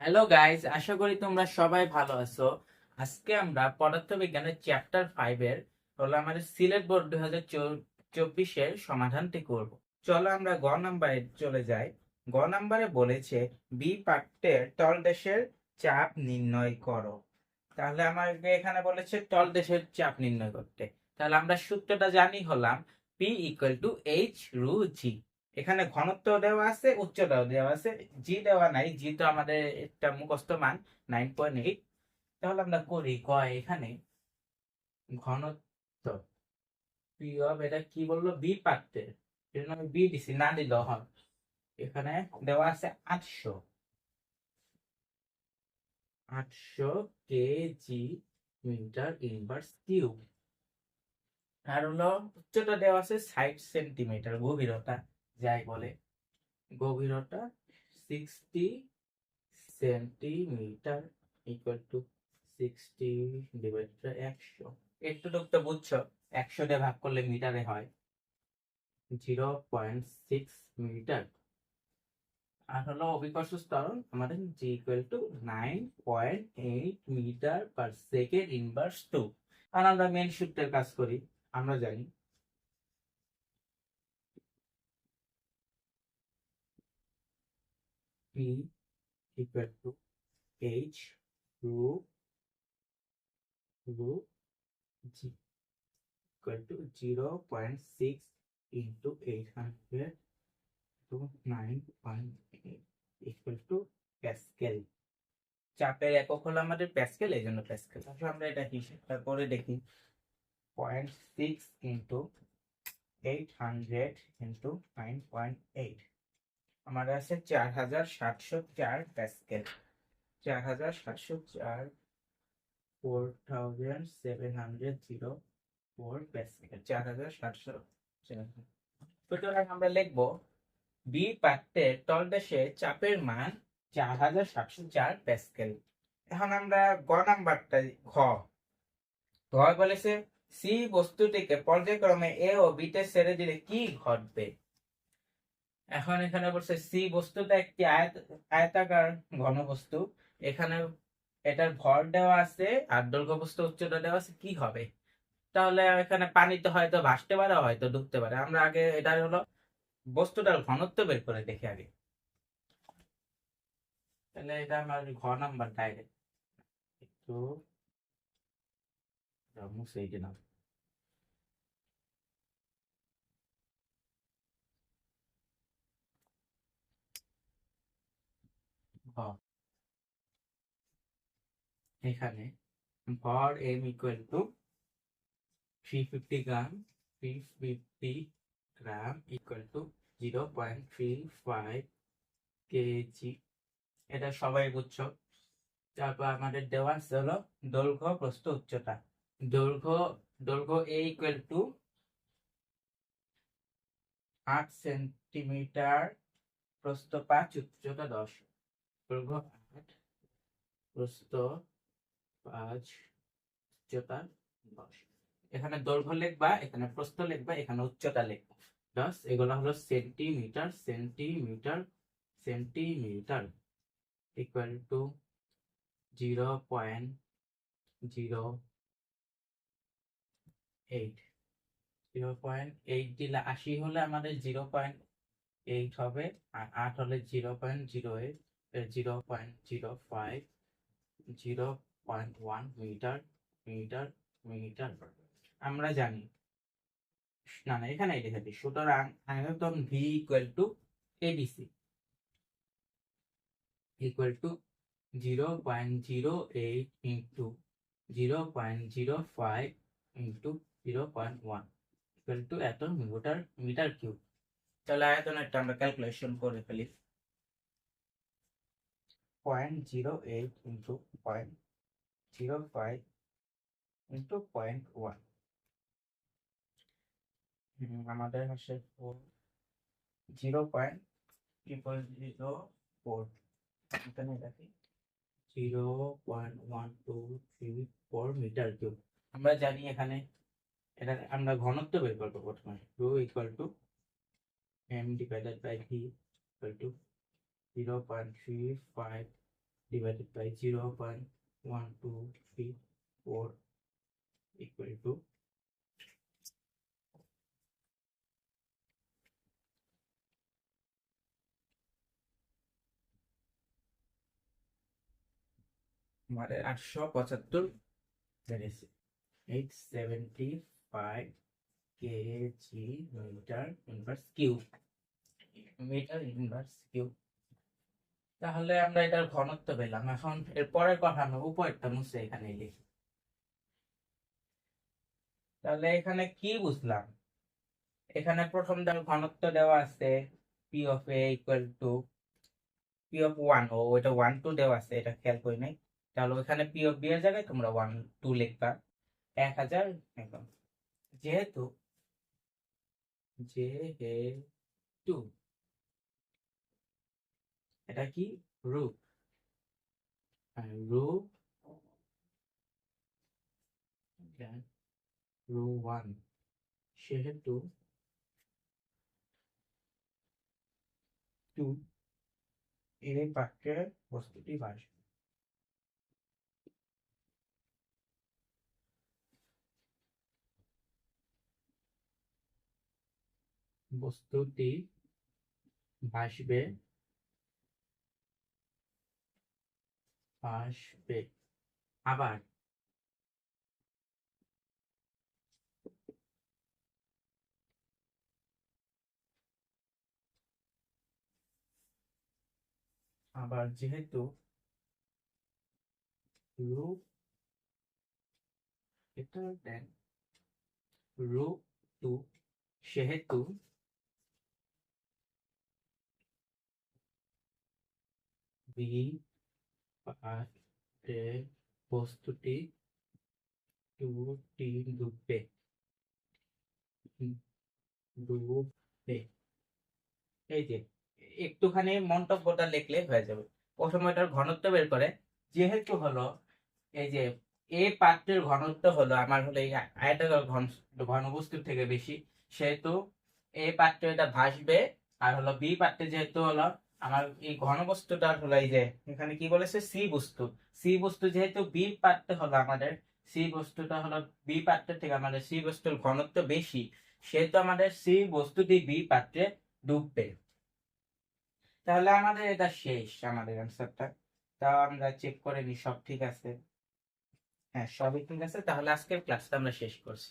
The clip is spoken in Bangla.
হ্যালো গাইস আশা করি তোমরা সবাই ভালো আছো। আজকে আমরা পদার্থবিজ্ঞানের চ্যাপ্টার ফাইভ এর হলো আমাদের সিলেট বোর্ড দুই হাজার চব্বিশের সমাধানটি করব। চলো আমরা গ নাম্বারে চলে যাই। গ নাম্বারে বলেছে বি পাঠ্যের তলদেশের চাপ নির্ণয় করো। তাহলে আমাকে এখানে বলেছে তলদেশের চাপ নির্ণয় করতে। তাহলে আমরা সূত্রটা জানি হলাম পি ইকুয়াল টু এইচ রু জি এখানে ঘনত্ব দেওয়া আছে উচ্চতাও দেওয়া আছে জি দেওয়া নাই জি তো আমাদের একটা মুখস্থ মান নাইন পয়েন্ট এইট তাহলে আমরা করি ক এখানে? ঘনত্ব পি অফ এটা কি বলল? বি পাত্রের এর জন্য আমি বি দিছি, না দিল হন এখানে দেওয়া আছে আটশো। আটশো কেজি মিটার ইনভার্স কিউব আর হলো, উচ্চতা দেওয়া আছে ষাট সেন্টিমিটার, গভীরতা। যাই বলে। গভীরতা sixty centimetre equal to sixty divide একশো। একটু তো বুঝছ, একশো দিয়ে ভাগ করলে মিটারে হয়। জিরো পয়েন্ট সিক্স মিটার আর হলো অভিকর্ষ স্তরণ আমাদের G equal to nine point eight metre per second inverse two আর আমরা মেন সূত্রের কাজ করি, আমরা জানি P equal to H rho rho G equal to zero point six into eight hundred to nine point eight equal to pascal চাপের একক হলো আমাদের প্যাসকেল এই জন্য প্যাসকেল তাহলে আমরা এটা হিসেবটা করে দেখি। Point six into eight hundred into nine point eight আমার আছে চার হাজার সাতশো চার প্যাসকেল চার হাজার সাতশো চার four thousand seven hundred zero four pascal চার হাজার সাতশো চার। সুতরাং আমরা লিখব বি পাত্রের তলদেশে চাপের মান চার হাজার সাতশো চার প্যাসকেল এখন আমরা গ নাম্বারটা ঘ। ঘ বলেছে সি বস্তুটিকে পর্যায়ক্রমে এ ও বিতে ছেড়ে দিলে কি ঘটবে? এখন এখানে বলছে, সি বস্তুটা একটি আয়ত, আয়তাকার ঘনবস্তু। এখানে এটার ভর দেওয়া আছে, আর দৈর্ঘ্য বস্তু উচ্চতা দেওয়া আছে, কি হবে? তাহলে এখানে পানিতে হয়তো ভাসতে পারে, হয়তো ডুবতে পারে। আমরা আগে এটা হলো বস্তুটার ঘনত্ব বের করে দেখি আগে। তাহলে এটা আমার ঘ নাম্বার ডাইরেক্ট। একটু মুছে দিলাম। এখানে ভর M equal to three fifty gram three fifty gram equal to zero point three five kg এটা সবাই বুঝছ? তারপর আমাদের দেওয়া হলো দৈর্ঘ্য প্রস্থ উচ্চতা। দৈর্ঘ্য দৈর্ঘ্য এ ইকুয়াল টু আট সেন্টিমিটার প্রস্থ পাঁচ উচ্চতা দশ। দৈর্ঘ্য আট, প্রস্থ পাঁচ, উচ্চতা দশ। এখানে দৈর্ঘ্য লিখবা, এখানে প্রস্থ লিখবা, এখানে উচ্চতা লিখবা। দশ এগুলো হলো centimetre centimetre centimetre equal to zero point zero eight zero point eight দিলে আশি হলে আমাদের জিরো পয়েন্ট এইট হবে, আর আট হলে zero point zero eight zero metre metre metre আমরা জানি। না না এখানে লিখে দিই। সুতরাং আয়তন V equal to ADC equal to zero point zero eight into zero point zero five into zero point one. Equal to এত মিটার মিটার কিউব। তাহলে আয়তনটা আমরা ক্যালকুলেশন করে ফেলি। Point zero eight into point zero five into point one আমাদের হচ্ছে four zero point triple zero four এখানে দেখি। Zero point one two three four metre cube আমরা জানি এখানে এটা আমরা ঘনত্ব বের করব প্রথমে। Rho equal to M divided by V equal to zero point three five divided by 0.1234 equal to আমাদের আটশো পঁচাত্তর eight seventy five kg metre inverse cube metre inverse cube তাহলে আমরা এটার ঘনত্ব পেলাম। এখন এর পরের কথা আমরা উপরেরটা মুছে এখানে লিখি। তাহলে এখানে কি বুঝলাম? এখানে প্রথমটার ঘনত্ব দেওয়া আছে P of A equal to P of one ও এটা ওয়ান টু দেওয়া আছে, এটা খেয়াল করি নাই। তাহলে ওখানে পি অফ বি এর জায়গায় তোমরা ওয়ান টু লিখবা। এক হাজার একদম। যেহেতু যেহেতু এটা কি? রু রু রু ওয়ান সেহেতু টু এই বাক্যে বস্তুটি বাসবে বস্তুটি ভাসবে আসবে। আবার আবার যেহেতু রূপ এটা দেন রূপ টু সেহেতু বি পাত্রে বস্তুটি দুটি ডুববে ডুববে এই যে, একটুখানি মন্তব্যটা লিখলে হয়ে যাবে। প্রথমে এটার ঘনত্ব বের করে, যেহেতু হলো এই যে এ পাত্রের ঘনত্ব হলো, আমার হলো এই আয়তাকার ঘন, ঘনবস্তুর থেকে বেশি, সেহেতু এ পাত্রে এটা ভাসবে, আর হলো বি পাত্রে যেহেতু হলো আমার এই ঘনবস্তুটা হলো এই যে, এখানে কি বলেছে? সি বস্তু। সি বস্তু যেহেতু বি পাত্রে হলো আমাদের, সি বস্তুটা হলো বি পাত্রের থেকে আমাদের সি বস্তুর ঘনত্ব বেশি, সেহেতু আমাদের সি বস্তুটি বি পাত্রে ডুববে। তাহলে আমাদের এটা শেষ, আমাদের অ্যান্সারটা তা আমরা চেক করে নিই, সব ঠিক আছে? হ্যাঁ সবই ঠিক আছে। তাহলে আজকের ক্লাসটা আমরা শেষ করছি।